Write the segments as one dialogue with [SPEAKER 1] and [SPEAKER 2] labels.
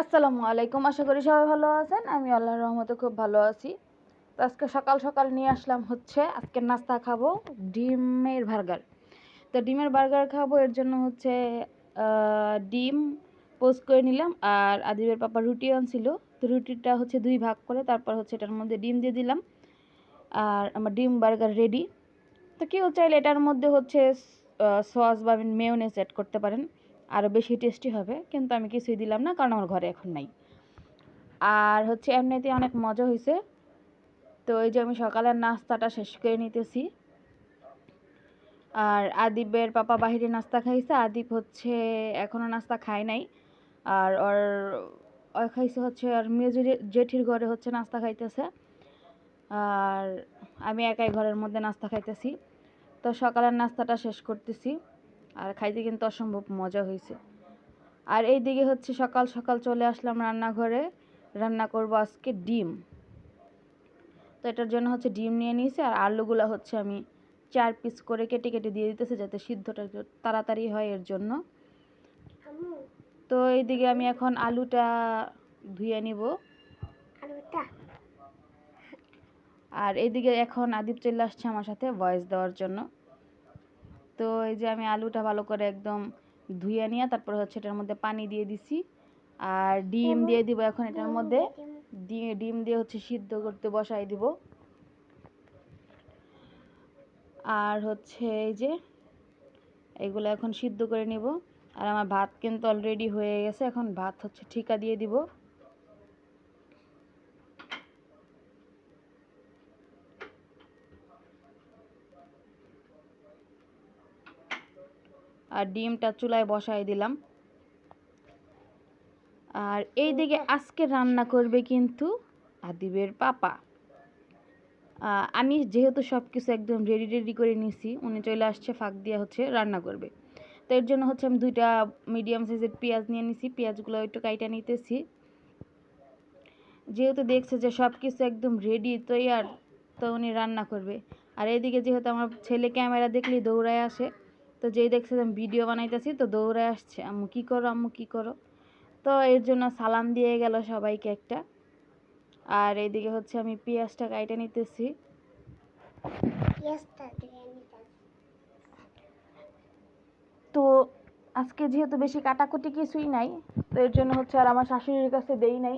[SPEAKER 1] আসসালামু আলাইকুম। আশা করি সবাই ভালো আছেন। আমি আল্লাহর রহমতে খুব ভালো আছি। তো আজকে সকাল সকাল নিয়ে আসলাম হচ্ছে আজকে নাস্তা খাব ডিমের বার্গার। তো ডিমের বার্গার খাব, এর জন্য হচ্ছে ডিম পোস্ট করে নিলাম আর আদিবের পাপা রুটি আনছিল। তো রুটিটা হচ্ছে দুই ভাগ করে, তারপর হচ্ছে এটার মধ্যে ডিম দিয়ে দিলাম আর আমার ডিম বার্গার রেডি তো কেউ চাইলে এটার মধ্যে হচ্ছে সস বা মেয়নেস অ্যাড করতে পারেন। আরও বেশি টেস্টি হবে, কিন্তু আমি কিছুই দিলাম না, কারণ আমার ঘরে এখন নাই। আর হচ্ছে এমনিতে অনেক মজা হয়েছে তো এই যে আমি সকালের নাস্তাটা শেষ করে নিতেছি। আর আদিবের পাপা বাহিরে নাস্তা খাইছে, আদিব হচ্ছে এখনও নাস্তা খায় নাই। আর ওর ওই খাইছে হচ্ছে আর মেজু জেঠির ঘরে হচ্ছে নাস্তা খাইতেছে। আর আমি একাই ঘরের মধ্যে নাস্তা খাইতেছি। তো সকালের নাস্তাটা শেষ করতেছি। আর খাইতে কিন্তু অসম্ভব মজা হয়েছে আর এই দিকে হচ্ছে সকাল সকাল চলে আসলাম রান্নাঘরে। রান্না করব আজকে ডিম। তো এটার জন্য হচ্ছে ডিম নিয়ে নিয়েছি আর আলুগুলো হচ্ছে আমি চার পিস করে কেটে কেটে দিয়ে দিতেছি যাতে সিদ্ধটা তাড়াতাড়ি হয় এর জন্য। তো এইদিকে আমি এখন আলুটা ধুয়ে নিব। আর এইদিকে এখন আদিপ চলে আসছে আমার সাথে ভয়েস দেওয়ার জন্য। তো এই যে আমি আলুটা ভালো করে একদম ধুয়ে নিয়ে তারপর হচ্ছে এটার মধ্যে পানি দিয়ে দিছি। আর ডিম দিয়ে দিব এখন এটার মধ্যে। দিয়ে ডিম? দিয়ে হচ্ছে সিদ্ধ করতে বসাই দিব। আর হচ্ছে এই যে এগুলো এখন সিদ্ধ করে নিব। আর আমার ভাত কিন্তু অলরেডি হয়ে গেছে। এখন ভাত হচ্ছে ঠিকা দিয়ে দিব। আর ডিমটা চুলায় বসাই দিলাম। আর এই দিকে আজকে রান্না করবে কিন্তু আদিবের পাপা। আমি যেহেতু সব কিছু একদম রেডি রেডি করে নিছি, উনি চলে আসছে, ফাঁক দিয়ে হচ্ছে রান্না করবে। তো এর জন্য হচ্ছে আমি দুইটা মিডিয়াম সাইজের পেঁয়াজ নিয়ে নিছি, পেঁয়াজগুলো একটু কাইটা নিতেছি। যেহেতু দেখছে যে সব কিছু একদম রেডি তৈয়ার তো উনি রান্না করবে। আর এদিকে যেহেতু আমার ছেলে ক্যামেরা দেখলেই দৌড়ায় আসে তো যেই দেখছে আমি ভিডিও বানাইতেছি তো দৌড়ে আসছে আম্মু কী করো আম্মু কী করো? তো এর জন্য সালাম দিয়ে গেল সবাইকে একটা। আর এইদিকে হচ্ছে আমি পেঁয়াজটা কাইটে নিতেছি। তো আজকে যেহেতু বেশি কাটাকুটি কিছুই নাই তো এর জন্য হচ্ছে আর আমার শাশুড়ির কাছে দেই নাই।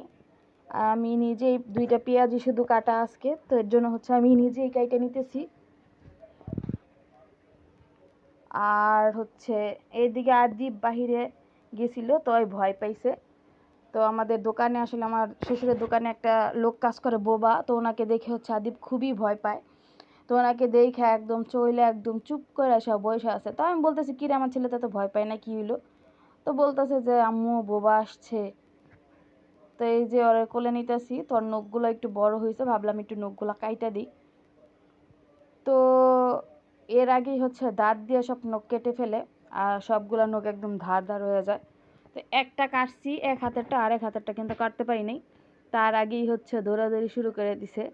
[SPEAKER 1] আমি নিজেই দুইটা পেঁয়াজই শুধু কাটা আজকে তো এর জন্য হচ্ছে আমি নিজেই কাইটে নিতেছি। আর হচ্ছে এইদিকে আদিব বাহিরে গেছিল তো ওই ভয় পাইছে। তো আমাদের দোকানে আসলে আমার শ্বশুরের দোকানে একটা লোক কাজ করে, বোবা। তো ওনাকে দেখে হচ্ছে আদিব খুবই ভয় পায়। তো ওনাকে দেখে একদম চইলে একদম চুপ করে সব বসে আছে। তো আমি বলতেছি, কিরে, আমার ছেলে তো ভয় পায় না, কি হইল? তো বলতেছে যে, আম্মু, বোবা আসছে। তো এই যে ওরে কোলে নিতেছি, তোর নখগুলো একটু বড় হয়েছে ভাবলাম একটু নখগুলো কাইটা দিই। তো এর আগেই হচ্ছে দাঁত দিয়ে সব নখ কেটে ফেলে, আর সবগুলো নখ একদম ধার ধার হয়ে যায়। তো একটা কাটছি, এক হাতেরটা আর এক হাতেরটা কিন্তু কাটতে পারি নাই। তার আগেই হচ্ছে দৌড়াদৌড়ি শুরু করে দিছে।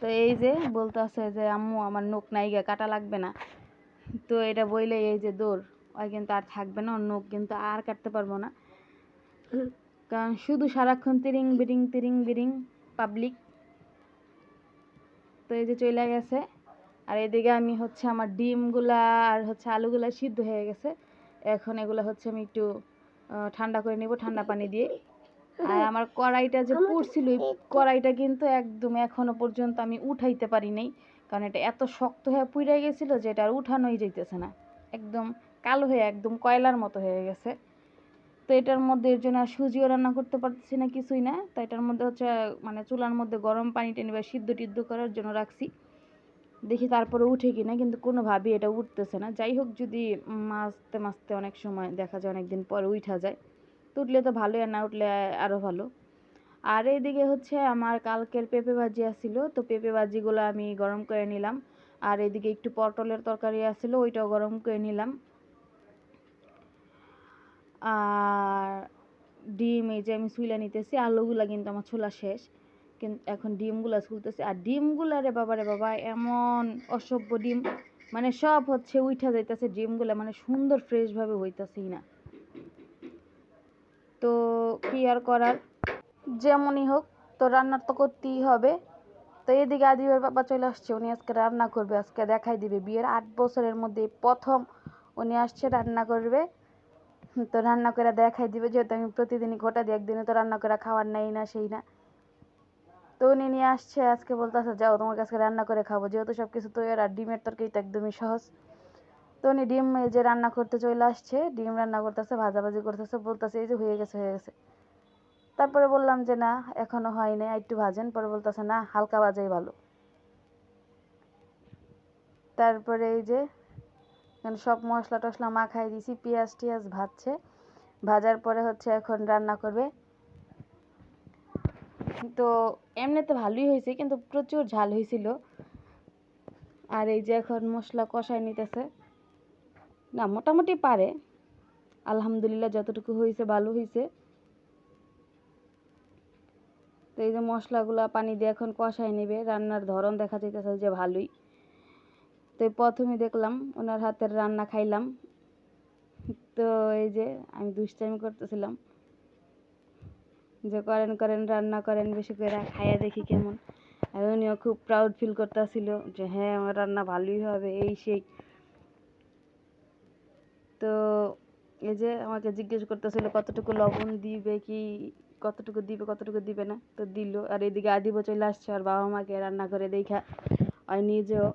[SPEAKER 1] তো এই যে বলতে আছে যে, আম্মু, আমার নখ নাই গে, কাটা লাগবে না। তো এটা বইলে এই যে দৌড়, ওই কিন্তু আর থাকবে না, ওর নখ কিন্তু আর কাটতে পারব না। কারণ শুধু সারাক্ষণ তিরিং বিরিং তিরিং বিরিং পাবলিক তো এই যে চলে গেছে। আর এদিকে আমি হচ্ছে আমার ডিমগুলা আর হচ্ছে আলুগুলা সিদ্ধ হয়ে গেছে। এখন এগুলো হচ্ছে আমি একটু ঠান্ডা করে নিব, ঠান্ডা পানি দিয়ে। আর আমার কড়াইটা যে পুড়ছিল কড়াইটা কিন্তু একদম এখনও পর্যন্ত আমি উঠাইতে পারি নাই। কারণ এটা এত শক্ত হয়ে পুড়ে গেছিল যে এটা আর উঠানোই যাইতেছে না। একদম কালো হয়ে একদম কয়লার মতো হয়ে গেছে। এটার মধ্যে এর জন্য সুজিও রান্না করতে পারতেছি না, কিছুই না। তো এটার মধ্যে হচ্ছে মানে চুলার মধ্যে গরম পানি টেনে বা সিদ্ধ টিদ্ধ করার জন্য রাখছি। দেখি তারপরে উঠে কিনা, কিন্তু কোনোভাবেই এটা উঠতেছে না। যাই হোক, যদি মাছতে মাছতে অনেক সময় দেখা যায় অনেক দিন পরে উঠা যায়, তো উঠলে তো ভালোই আর না উঠলে আরও ভালো। আর এইদিকে হচ্ছে আমার কালকের পেঁপে ভাজি আসছিল তো পেঁপে ভাজিগুলো আমি গরম করে নিলাম। আর এদিকে একটু পটলের তরকারি আসছিল ওইটাও গরম করে নিলাম। আর ডিম, এই যে আমি শুইলা নিতেছি, আলুগুলা কিন্তু আমার ছোলা শেষ। কিন্তু এখন ডিমগুলা ছুলতেছে। আর ডিমগুলা রে বাবা রে বাবা, এমন অসভ্য ডিম। মানে সব হচ্ছে উইঠা যাইতেছে ডিমগুলা মানে সুন্দর ফ্রেশভাবে হইতাছেই না। তো কি আর করার? যেমনই হোক, তো রান্না তো করতেই হবে। তো এদিকে আদিবের বাবা চলে আসছে, উনি আজকে রান্না করবে, আজকে দেখাই দিবে। বিয়ের আট বছরের মধ্যে প্রথম উনি আসছে রান্না করবে। তো রান্না করে দেখাই দিবে, যেহেতু আমি প্রতিদিনই ঘটা দিই একদিনে তো রান্না করে খাওয়ার নাই না, সেই না। তো উনি নিয়ে আসছে, আজকে বলতেছে, যাও, তোমার কাছে রান্না করে খাব। যেহেতু সব কিছু তৈরি আর ডিমের তরকারি তো একদমই সহজ। তো উনি ডিম যে রান্না করতে চলে আসছে, ডিম রান্না করতেছে, ভাজাভাজি করতেছে, বলতেছে, এই যে হয়ে গেছে হয়ে গেছে। তারপরে বললাম যে, না, এখনও হয় নাই, একটু ভাজেন। পরে বলতেছে, না, হালকা ভাজাই ভালো। তারপরে এই যে এখন সব মশলা টশলা মাখাই দিছি, পেঁয়াজ টিয়াজ ভাজছে। ভাজার পরে হচ্ছে এখন রান্না করবে। তো এমনিতে ভালোই হয়েছে, কিন্তু প্রচুর ঝাল হয়েছিল। আর এই যে এখন মশলা কষাই নিতেছে। না, মোটামুটি পারে। আলহামদুলিল্লাহ যতটুকু হয়েছে ভালো হয়েছে। তো এই যে মশলাগুলা পানি দিয়ে এখন কষাই নেবে, রান্নার ধরন দেখা যাইতেছে যে ভালোই। তো প্রথমে দেখলাম ওনার হাতের রান্না খাইলাম। তো এই যে আমি দুষ্টাইম করতেছিলাম। যে করেন করেন, রান্না করেন, বেশি করে খাইয়া দেখি কেমন। আর উনিও খুব প্রাউড ফিল করতেছিল যে হ্যাঁ আমার রান্না ভালোই হবে, এই সেই। তো এই যে আমাকে জিজ্ঞেস করতেছিল, কতটুকু লবণ দিবে কি, কতটুকু দিবে কতটুকু দিবে না? তো দিল। আর এদিকে আদিব চলে আসছে, আর বাবা মাকে রান্না করে দেখা। আর নিজেও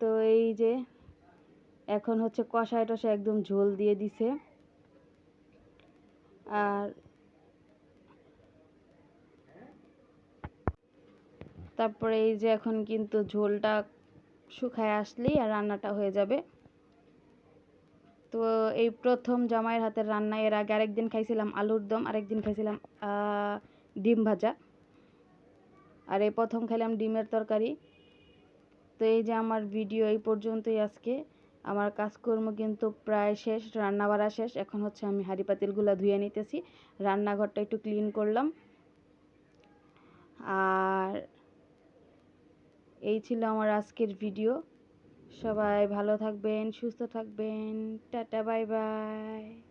[SPEAKER 1] তো এই যে, এখন হচ্ছে কষায় টষায় একদম ঝোল দিয়ে দিছে। আর তারপরে এই যে এখন কিন্তু ঝোলটা শুকায় আসলেই আর রান্নাটা হয়ে যাবে। তো এই প্রথম জামাইয়ের হাতের রান্না, এর আগে আরেকদিন খাইছিলাম আলুর দম, আরেকদিন খাইছিলাম ডিম ভাজা। আর এই প্রথম খাইলাম ডিমের তরকারি। তো এই যে আমার ভিডিও এই পর্যন্তই আজকে। আমার কাজকর্ম কিন্তু প্রায় শেষ রান্না বাড়া শেষ। এখন হচ্ছে আমি হাঁড়ি পাতিলগুলো ধুয়ে নিতেছি। রান্নাঘরটা একটু ক্লিন করলাম। আর এই ছিল আমার আজকের ভিডিও। সবাই ভালো থাকবেন, সুস্থ থাকবেন। Tata, bye bye.